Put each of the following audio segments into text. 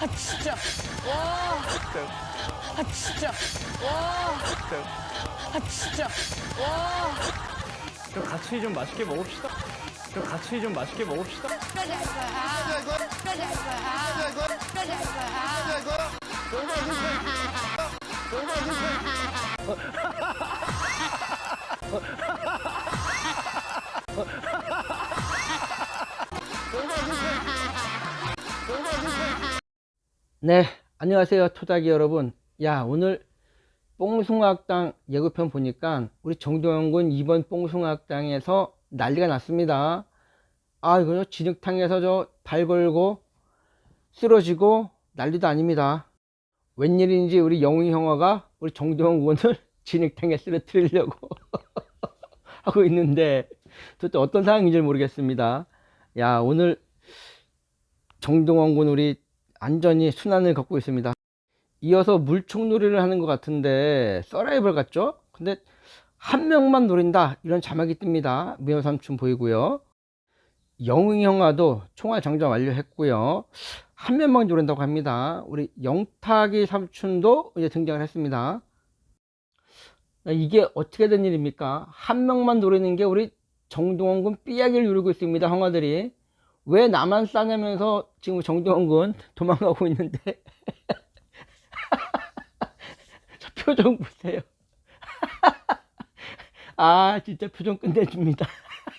아 진짜 와. 아 진짜 와. 아 진짜 와. 저 같이 좀 맛있게 먹읍시다. 저 같이 좀 맛있게 먹읍시다. 끝까지 할 거야. 끝까지 할 거야. 끝까지 할 거야. 네, 안녕하세요, 토닥이 여러분. 야, 오늘 뽕숭아학당 예고편 보니까 우리 정동원 군 이번 뽕숭아학당에서 난리가 났습니다. 아, 이거 진흙탕에서 저 발 걸고 쓰러지고 난리도 아닙니다. 웬일인지 우리 영웅이 형아가 우리 정동원 군을 진흙탕에 쓰러뜨리려고 하고 있는데 도대체 어떤 상황인지 모르겠습니다. 야, 오늘 정동원 군 우리 안전히 순환을 걷고 있습니다. 이어서 물총놀이를 하는 것 같은데 서라이벌 같죠? 근데 한 명만 노린다 이런 자막이 뜹니다. 미호 삼촌 보이고요. 영웅 형아도 총알 장전 완료했고요. 한 명만 노린다고 합니다. 우리 영탁이 삼촌도 이제 등장을 했습니다. 이게 어떻게 된 일입니까? 한 명만 노리는 게 우리 정동원 군 삐약이를 누르고 있습니다. 형아들이. 왜 나만 싸냐면서 지금 정동원 군 도망가고 있는데 저 표정 보세요. 아 진짜 표정 끝내줍니다.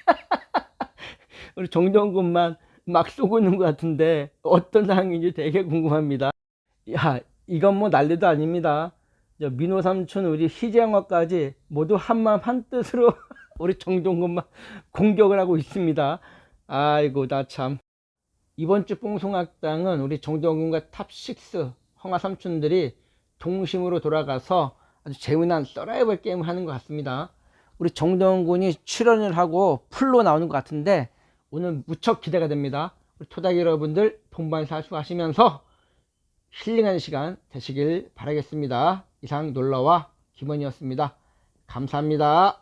우리 정동원 군만 막 쏘고 있는 것 같은데 어떤 상황인지 되게 궁금합니다. 야 이건 뭐 난리도 아닙니다. 저 민호 삼촌 우리 희재영화까지 모두 한마음 한뜻으로 우리 정동원 군만 공격을 하고 있습니다. 아이고 나 참. 이번 주 뽕송악당은 우리 정동군과 탑6 황하 삼촌들이 동심으로 돌아가서 아주 재미난 서라이벌 게임을 하는 것 같습니다. 우리 정동훈 군이 출연을 하고 풀로 나오는 것 같은데 오늘 무척 기대가 됩니다. 우리 토닥이 여러분들 동반 사 수하시면서 힐링하는 시간 되시길 바라겠습니다. 이상 놀러와 김원이었습니다. 감사합니다